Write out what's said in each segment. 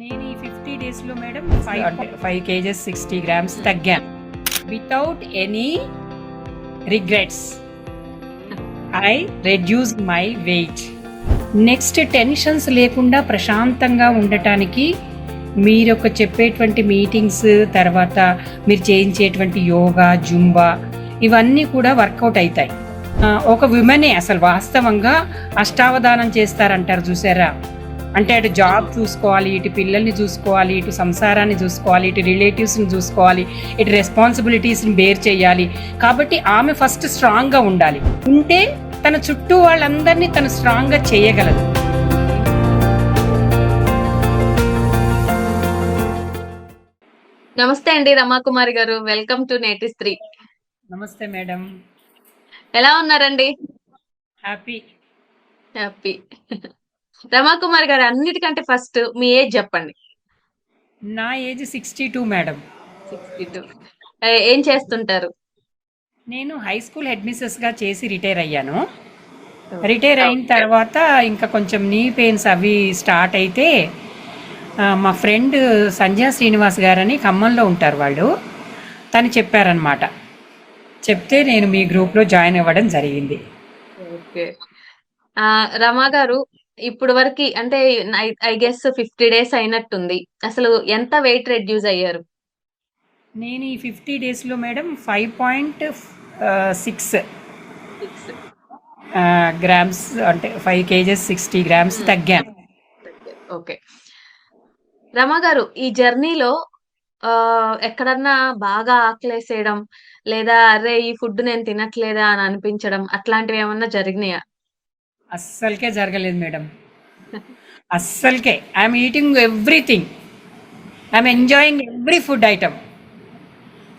నేను ఈ ఫిఫ్టీ డేస్లో madam five five kgs sixty grams తగ్గాను. Without any regrets I reduce my weight next tensions లేకుండా ప్రశాంతంగా ఉండటానికి మీరు ఒక చెప్పేటువంటి మీటింగ్స్ తర్వాత మీరు చేయించేటువంటి యోగా జుంబా ఇవన్నీ కూడా వర్కౌట్ అవుతాయి ఒక విమెనే అసలు వాస్తవంగా అష్టావధానం చేస్తారంటారు చూసారా? అంటే అటు జాబ్ చూసుకోవాలి ఇటు పిల్లల్ని చూసుకోవాలి ఇటు సంసారాన్ని చూసుకోవాలి ఇటు రిలేటివ్స్ని చూసుకోవాలి ఇటు రెస్పాన్సిబిలిటీస్ని బేర్ చేయాలి. కాబట్టి ఆమె ఫస్ట్ స్ట్రాంగ్గా ఉండాలి. ఉంటే తన చుట్టూ వాళ్ళందరినీ తను స్ట్రాంగ్గా చేయగలదు. నమస్తే అండి రమాకుమారి గారు. వెల్కమ్ టు నేటి స్త్రీ నమస్తే మేడం. ఎలా ఉన్నారండి? హ్యాపీ. హ్యాపీ. రమాకుమారి గారు అన్నిటికంటే ఫస్ట్ మీ ఏజ్ చెప్పండి. నా age sixty two madam sixty two ఏం చేస్తుంటారు? నేను హై స్కూల్ హెడ్ మిస్సెస్గా చేసి రిటైర్ అయ్యాను. రిటైర్ అయిన తర్వాత ఇంకా కొంచెం నీ పెయిన్స్ అవి స్టార్ట్ అయితే మా ఫ్రెండ్ సంధ్యా శ్రీనివాస్ గారని ఖమ్మంలో ఉంటారు వాళ్ళు. తను చెప్పారనమాట చెప్తే నేను మీ గ్రూప్లో జాయిన్ అవ్వడం జరిగింది. ఓకే. రమా గారు ఇప్పుడు వరకు అంటే ఐ గెస్ ఫిఫ్టీ డేస్ అయినట్టుంది. అసలు ఎంత వెయిట్ రెడ్యూస్ అయ్యారు? నేను ఈ ఫిఫ్టీ డేస్లో madam five point six grams అంటే ఫైవ్ కేజెస్ సిక్స్టీ గ్రామ్స్ తగ్గాను ఓకే రమా గారు ఈ జర్నీలో ఎక్కడన్నా బాగా ఆకలేసేయడం లేదా అరే ఈ ఫుడ్ నేను తినట్లేదా అని అనిపించడం అట్లాంటివి ఏమన్నా జరిగినాయా? అస్సలకే జరగలేదు madam. అస్సలకే. I'm eating everything I'm enjoying every food item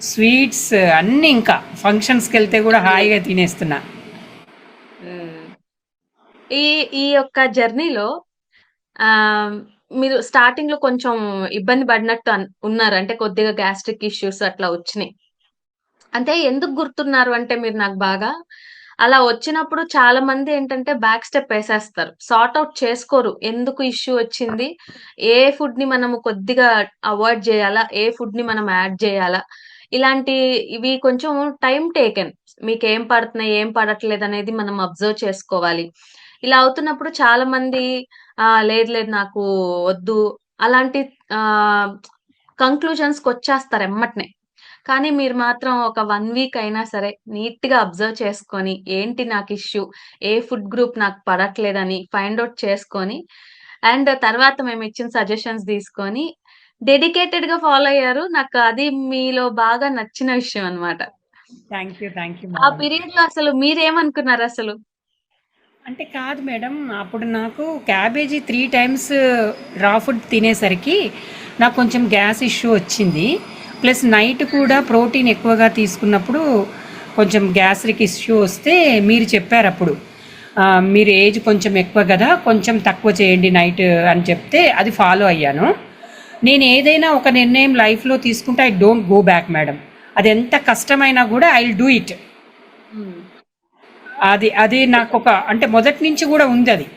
sweets అన్నీ ఇంకా. ఫంక్షన్స్కి వెళ్తే కూడా హాయిగా తినేస్తున్నా. Hmm. ఈ ఈ యొక్క జర్నీలో ఆ మీరు స్టార్టింగ్లో కొంచెం ఇబ్బంది పడినట్టు ఉన్నారు. అంటే కొద్దిగా గ్యాస్ట్రిక్ ఇష్యూస్ అట్లా వచ్చినాయి. అంటే ఎందుకు గుర్తున్నారు? అంటే మీరు నాకు బాగా అలా వచ్చినప్పుడు చాలా మంది ఏంటంటే బ్యాక్ స్టెప్ వేసేస్తారు. సార్ట్ అవుట్ చేసుకోరు. ఎందుకు ఇష్యూ వచ్చింది? ఏ ఫుడ్ని మనము కొద్దిగా అవాయిడ్ చేయాలా? ఏ ఫుడ్ని మనం యాడ్ చేయాలా? ఇలాంటి ఇవి కొంచెం టైం టేకెన్ మీకు ఏం పడుతున్నాయి ఏం పడట్లేదు అనేది మనం అబ్జర్వ్ చేసుకోవాలి. ఇలా అవుతున్నప్పుడు చాలా మంది ఆ లేదు లేదు నాకు వద్దు. అలాంటి ఆ కంక్లూజన్స్కి వచ్చేస్తారు ఎమ్మటనే. కానీ మీరు మాత్రం ఒక వన్ వీక్ అయినా సరే నీట్గా అబ్జర్వ్ చేసుకొని ఏంటి నాకు ఇష్యూ ఏ ఫుడ్ గ్రూప్ నాకు పడట్లేదని ఫైండ్ అవుట్ చేసుకొని అండ్ తర్వాత మేము ఇచ్చిన సజెషన్స్ తీసుకొని డెడికేటెడ్గా ఫాలో అయ్యారు. నాకు అది మీలో బాగా నచ్చిన విషయం యూ ఆ పీరియడ్లో అసలు మీరేమనుకున్నారు అసలు? అంటే కాదు మేడం అప్పుడు నాకు cabbage three times raw food తినేసరికి నాకు కొంచెం గ్యాస్ ఇష్యూ వచ్చింది. ప్లస్ నైట్ కూడా ప్రోటీన్ ఎక్కువగా తీసుకున్నప్పుడు కొంచెం గ్యాస్ట్రిక్ ఇష్యూ వస్తే మీరు చెప్పారు అప్పుడు. మీరు ఏజ్ కొంచెం ఎక్కువ కదా కొంచెం తక్కువ చేయండి నైట్ అని చెప్తే అది ఫాలో అయ్యాను. నేను ఏదైనా ఒక నిర్ణయం లైఫ్లో తీసుకుంటే I don't go back madam. అది ఎంత కష్టమైనా కూడా ఐ విల్ డూ ఇట్. అది అది నాకు ఒక అంటే మొదటి నుంచి కూడా ఉంది అది.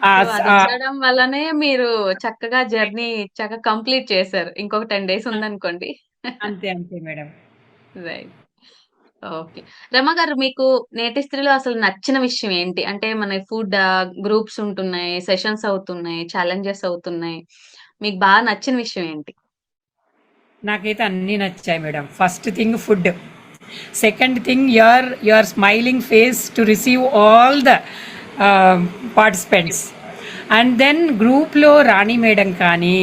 ఉండడం వల్లనే మీరు చక్కగా జర్నీ చక్కగా కంప్లీట్ చేశారు. ఇంకొక టెన్ డేస్ ఉందనుకోండి. అంతే అంతే మేడం. రైట్. ఓకే. రమ గారు మీకు నేటి స్త్రీలో అసలు నచ్చిన విషయం ఏంటి? అంటే మన ఫుడ్ గ్రూప్స్ ఉంటున్నాయి సెషన్స్ అవుతున్నాయి ఛాలెంజెస్ అవుతున్నాయి. మీకు బాగా నచ్చిన విషయం ఏంటి? నాకైతే అన్నీ నచ్చాయి madam. First thing food. Second thing your your smiling face to receive all the participants and then గ్రూప్లో రాణి మేడం కానీ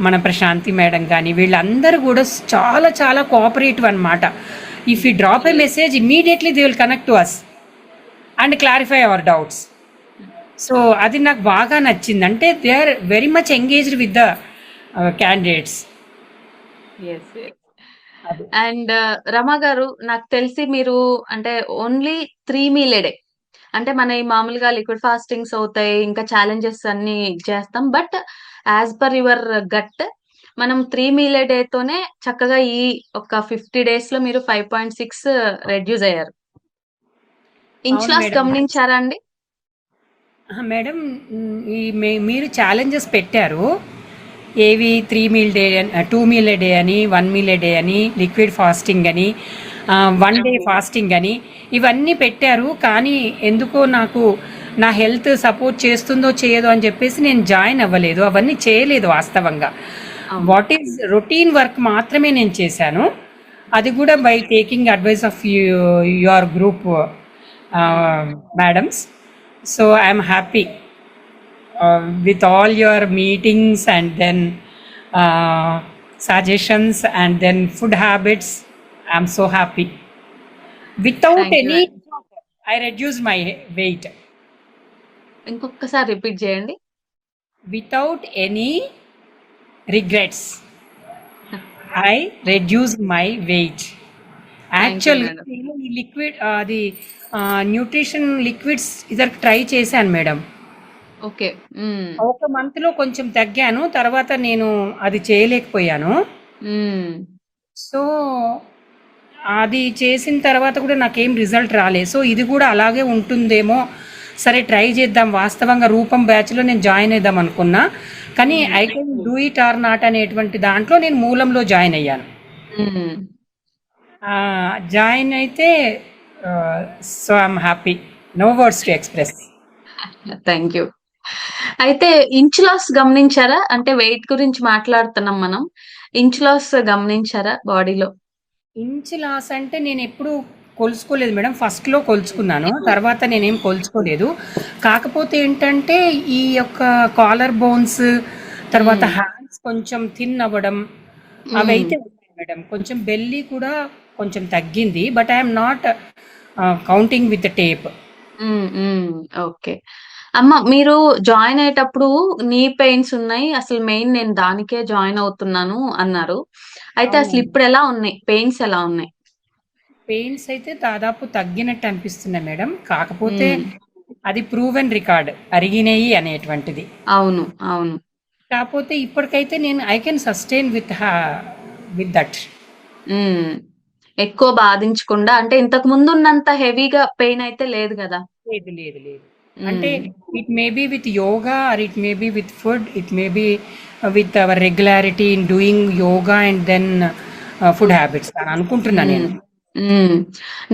మన ప్రశాంతి మేడం కానీ వీళ్ళందరూ కూడా చాలా చాలా కోఆపరేటివ్ అనమాట if you drop a message immediately they will connect to us and clarify our doubts so అది నాకు బాగా నచ్చింది. అంటే they are very much engaged with the candidates and Rama గారు నాకు తెలిసి మీరు అంటే ఓన్లీ త్రీ మీల్ ఎడే అంటే మన ఈ మామూలుగా లిక్విడ్ ఫాస్టింగ్స్ అవుతాయి ఇంకా ఛాలెంజెస్ అన్ని చేస్తాం. But as per your gut మనం త్రీ మీల్ డే తోనే చక్కగా ఈ ఒక ఫిఫ్టీ డేస్లో మీరు ఫైవ్ పాయింట్ సిక్స్ రెడ్యూస్ అయ్యారు. ఇంచ్ అవును లాస్ మేడం. గమనించారా అండి? మేడం ఈ మీరు ఛాలెంజెస్ పెట్టారు. ఏవి? Three meal day two meal day అని వన్ మీల్ డే అని లిక్విడ్ ఫాస్టింగ్ అని. వన్ డే ఫాస్టింగ్ అని. ఇవన్నీ పెట్టారు కానీ ఎందుకో నాకు నా హెల్త్ సపోర్ట్ చేస్తుందో చేయదో అని చెప్పేసి నేను జాయిన్ అవ్వలేదు. అవన్నీ చేయలేదు వాస్తవంగా. వాట్ ఈజ్ రొటీన్ వర్క్ మాత్రమే నేను చేశాను. అది కూడా by taking advice of your group madams so I'm happy uh, with all your meetings and then uh, suggestions and then happy without Thank you. any i reduced my weight ఇంకొకసారి repeat చేయండి without any regrets i reduced my weight actual. నేను ఈ liquid అది nutrition liquids ఇద్దరు try చేశాను madam okay ఒక మంత్లో కొంచెం తగ్గాను తర్వాత నేను అది చేయలేకపోయాను సో అది చేసిన తర్వాత కూడా నాకేం రిజల్ట్ రాలేదు సో ఇది కూడా అలాగే ఉంటుందేమో. సరే ట్రై చేద్దాం. వాస్తవంగా రూపం బ్యాచ్లో నేను జాయిన్ అయిద్దాం అనుకున్నా. కానీ I can do it or not అనేటువంటి దాంట్లో నేను మూలంలో జాయిన్ అయ్యాను. ఉమ్. జాయిన్ అయితే so I'm happy. No words to express. Thank you. అయితే ఇంచ్ లాస్ గమనించారా? అంటే వెయిట్ గురించి మాట్లాడుతున్నాం మనం. ఇంచ్ లాస్ గమనించారా బాడీలో? ఇంచ్ లాస్ అంటే నేను ఎప్పుడు కొలుచుకోలేదు మేడం. ఫస్ట్లో కొలుచుకున్నాను. తర్వాత నేనేం కొలుచుకోలేదు. కాకపోతే ఏంటంటే ఈ యొక్క కాలర్ బోన్స్ తర్వాత హ్యాండ్స్ కొంచెం థిన్ అవ్వడం అవైతే ఉన్నాయి మేడం. కొంచెం బెల్లీ కూడా కొంచెం తగ్గింది but I'm not counting with tape okay అమ్మ మీరు జాయిన్ అయ్యేటప్పుడు నీ పెయిన్స్ ఉన్నాయి. అసలు మెయిన్ నేను దానికే జాయిన్ అవుతున్నాను అన్నారు. అయితే అసలు. ఇప్పుడు ఎలా ఉన్నాయి? పెయిన్స్ ఎలా ఉన్నాయి? పెయిన్స్ అయితే దాదాపు తగ్గినట్టు అనిపిస్తున్నాయి మేడం. కాకపోతే. అది ప్రూవెన్ రికార్డ్ అరిగినాయి అనేటువంటిది. అవును అవును. కాకపోతే ఇప్పటికైతే నేను I can sustain with with that. ఎక్కువ బాధించకుండా అంటే ఇంతకు ముందు ఉన్నంత హెవీగా పెయిన్ అయితే లేదు కదా? లేదు లేదు లేదు. అంటే it may be with yoga or it may be with food it may be with our regularity in doing yoga and then food habits అని అనుకుంటున్నా నేను.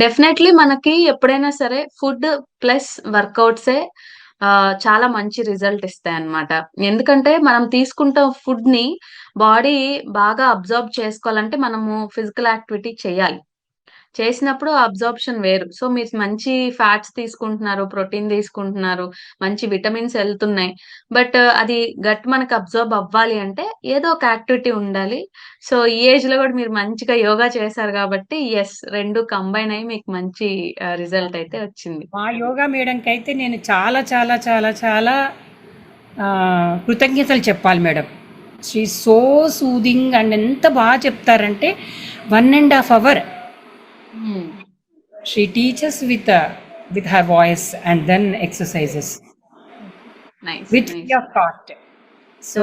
డెఫినెట్లీ మనకి ఎప్పుడైనా సరే ఫుడ్ ప్లస్ వర్కౌట్సే చాలా మంచి రిజల్ట్ ఇస్తాయి అన్నమాట ఎందుకంటే మనం తీసుకుంటాం ఫుడ్ని బాడీ బాగా అబ్జర్వ్ చేసుకోవాలంటే మనము ఫిజికల్ యాక్టివిటీ చేయాలి. చేసినప్పుడు అబ్జార్ప్షన్ వేరు. సో మీరు మంచి ఫ్యాట్స్ తీసుకుంటున్నారు ప్రోటీన్ తీసుకుంటున్నారు మంచి విటమిన్స్ వెళ్తున్నాయి. బట్ uh, అది గట్ మనకు అబ్జర్బ్ అవ్వాలి అంటే ఏదో ఒక యాక్టివిటీ ఉండాలి. సో ఈ ఏజ్లో కూడా మీరు మంచిగా యోగా చేశారు కాబట్టి ఎస్ రెండు కంబైన్ అయ్యి మీకు మంచి uh, రిజల్ట్ అయితే వచ్చింది. మా యోగా మేడంకి అయితే నేను చాలా చాలా చాలా చాలా కృతజ్ఞతలు చెప్పాలి madam. She so soothing and ఎంత బాగా చెప్తారంటే one and half hour she teachers with with her voice and then exercises with of cost so.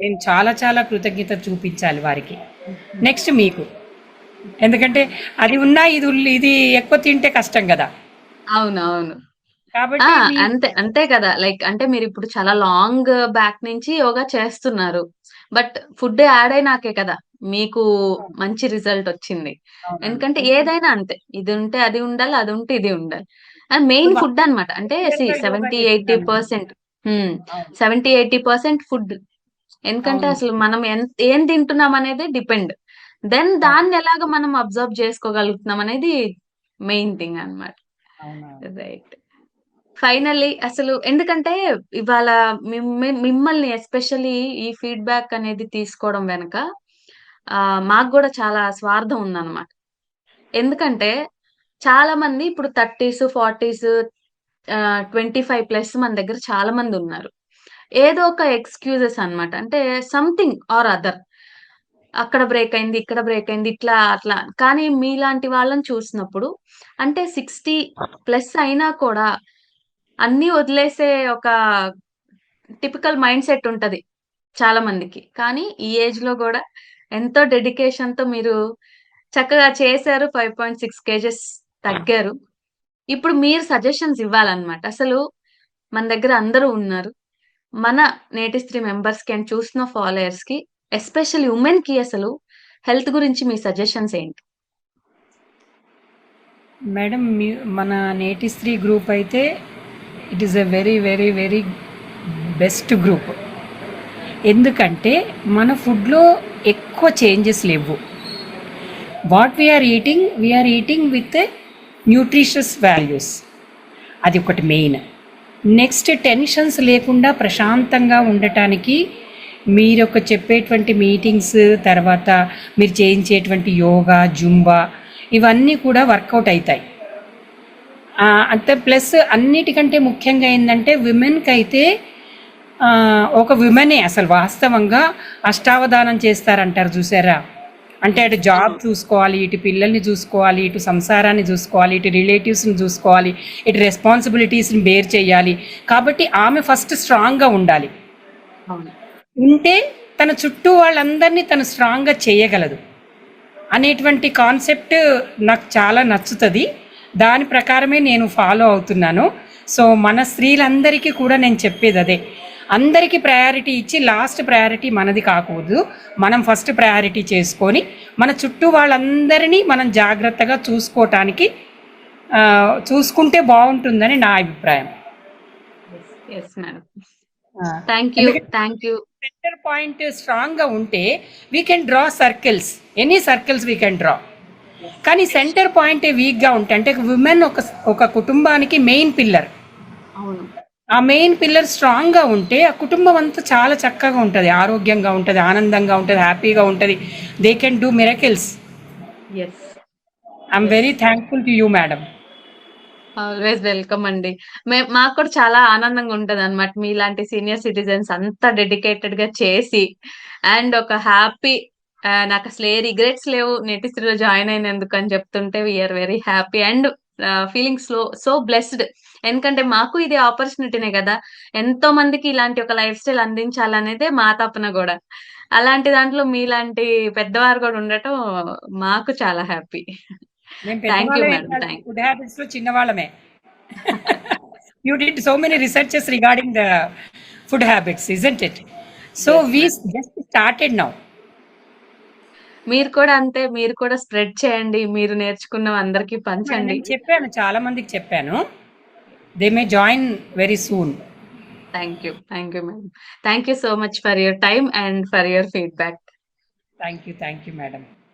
నేను చాలా చాలా కృతజ్ఞత చూపించాలి వారికి. నెక్స్ట్ మీకు. ఎందుకంటే అది ఉన్నా ఇది ఇది ఎక్కువ తింటే కష్టం కదా. అవును అవును కాబట్టి అంతే అంతే కదా. లైక్ అంటే మీరు ఇప్పుడు చాలా లాంగ్ బ్యాక్ నుంచి యోగా చేస్తున్నారు. బట్ ఫుడ్ యాడ్ అయినాకే కదా. మీకు మంచి రిజల్ట్ వచ్చింది. ఎందుకంటే ఏదైనా అంతే. ఇది ఉంటే అది ఉండాలి అది ఉంటే ఇది ఉండాలి. అండ్ మెయిన్ ఫుడ్ అన్నమాట. అంటే seventy. Eighty percent. Seventy eighty percent food. ఎందుకంటే. అసలు మనం ఏం తింటున్నాం అనేది డిపెండ్. దెన్ దాన్ని ఎలాగ మనం అబ్జర్వ్ చేసుకోగలుగుతున్నాం అనేది మెయిన్ థింగ్ అన్నమాట. అవునవును. రైట్. ఫైనల్లీ అసలు ఎందుకంటే ఇవాళ మిమ్మ- మిమ్మల్ని ఎస్పెషల్లీ ఈ ఫీడ్బ్యాక్ అనేది తీసుకోవడం వెనక మాకు కూడా చాలా స్వార్థం ఉందన్నమాట. ఎందుకంటే చాలా మంది ఇప్పుడు thirties forties twenty five plus మన దగ్గర చాలా మంది ఉన్నారు. ఏదో ఒక ఎక్స్క్యూజెస్ అన్నమాట. అంటే సంథింగ్ ఆర్ అదర్. అక్కడ బ్రేక్ అయింది ఇక్కడ బ్రేక్ అయింది ఇట్లా అట్లా. కానీ మీలాంటి వాళ్ళని చూసినప్పుడు అంటే సిక్స్టీ ప్లస్ అయినా కూడా అన్ని వదిలేసే ఒక టిపికల్ మైండ్ సెట్ ఉంటది చాలా మందికి. కానీ ఈ ఏజ్లో కూడా ఎంతో డెడికేషన్తో మీరు చక్కగా చేశారు ఫైవ్ పాయింట్ సిక్స్ కేజెస్ తగ్గారు ఇప్పుడు మీరు సజెషన్స్ ఇవ్వాలన్నమాట అసలు మన దగ్గర అందరూ ఉన్నారు. మన నేటి స్త్రీ మెంబర్స్‌కి అండ్ ఇయర్స్కి ఎస్పెషల్లీ ఉమెన్కి అసలు హెల్త్ గురించి మీ సజెషన్స్ ఏంటి? మేడం మీ మన నేటి స్త్రీ గ్రూప్ అయితే it is a very very very best group ఎందుకంటే మన ఫుడ్లో ఎక్కువ చేంజెస్ లేవు. What we're eating? We're eating with nutritious values. అది ఒకటి మెయిన్. నెక్స్ట్ టెన్షన్స్ లేకుండా ప్రశాంతంగా ఉండటానికి మీరు ఒక చెప్పేటువంటి మీటింగ్స్ తర్వాత మీరు చేయించేటువంటి యోగా జుంబా ఇవన్నీ కూడా వర్కౌట్ అవుతాయి అంత అంతే ప్లస్ అన్నిటికంటే ముఖ్యంగా ఏంటంటే విమెన్కి అయితే ఒక విమెనే అసలు వాస్తవంగా అష్టావధానం చేస్తారంటారు చూసారా? అంటే అటు జాబ్ చూసుకోవాలి ఇటు పిల్లల్ని చూసుకోవాలి ఇటు సంసారాన్ని చూసుకోవాలి ఇటు రిలేటివ్స్ని చూసుకోవాలి ఇటు రెస్పాన్సిబిలిటీస్ని బేర్ చేయాలి. కాబట్టి ఆమె ఫస్ట్ స్ట్రాంగ్గా ఉండాలి. ఉంటే తన చుట్టూ వాళ్ళందరినీ తను స్ట్రాంగ్గా చేయగలదు. అనేటువంటి కాన్సెప్ట్ నాకు చాలా నచ్చుతుంది. దాని ప్రకారమే నేను ఫాలో అవుతున్నాను. సో మన స్త్రీలందరికీ కూడా నేను చెప్పేది అదే. అందరికీ ప్రయారిటీ ఇచ్చి లాస్ట్ ప్రయారిటీ మనది కాకూడదు మనం ఫస్ట్ ప్రయారిటీ చేసుకొని మన చుట్టూ వాళ్ళందరినీ మనం జాగ్రత్తగా చూసుకోవటానికి చూసుకుంటే బాగుంటుందని నా అభిప్రాయం. Thank you. Thank you. Centre point స్ట్రాంగ్గా ఉంటే we can draw circles any circles we can draw కానీ సెంటర్ పాయింట్ వీక్గా ఉంటే అంటే విమెన్ ఒక ఒక కుటుంబానికి మెయిన్ పిల్లర్ అవును. ఆ మెయిన్ పిల్లర్ స్ట్రాంగ్గా ఉంటే ఆ కుటుంబం అంతా చాలా చక్కగా ఉంటుంది ఆరోగ్యంగా ఉంటుంది ఆనందంగా ఉంటుంది హ్యాపీగా ఉంటుంది they can do miracles yes. I'm very thankful to you madam always welcome అండి. మే మాకు కూడా చాలా ఆనందంగా ఉంటదనమాట. మీలాంటి సీనియర్ సిటిజన్స్ అంత డెడికేటెడ్‌గా చేసి అండ్ ఒక హ్యాపీ ఆహ్, నాకసలు ఏ రిగ్రెట్స్ లేవు నేటిస్ట్రీలో జాయిన్ అయినందుకు అని చెప్తుంటే we are very happy and feeling slow so blessed. ఎందుకంటే మాకు ఇది ఆపర్చునిటీనే కదా! ఎంతో మందికి ఇలాంటి ఒక లైఫ్ స్టైల్ అందించాలనేదే మా తపన గూడా. అలాంటి దాంట్లో మీలాంటి పెద్దవారు గూడా ఉండటం మాకు చాలా happy. Thank you madam. చిన్నవాళ్ళమే did so many researches regarding the food habits isn't it so we. Just started now మీరు కూడా అంతే. మీరు కూడా స్ప్రెడ్ చేయండి. మీరు నేర్చుకున్నవి అందరికి పంచండి. చెప్పాను చాలా మందికి చెప్పాను they may join very soon thank you. Thank you madam. Thank you so much for your time and for your feedback. Thank you thank you madam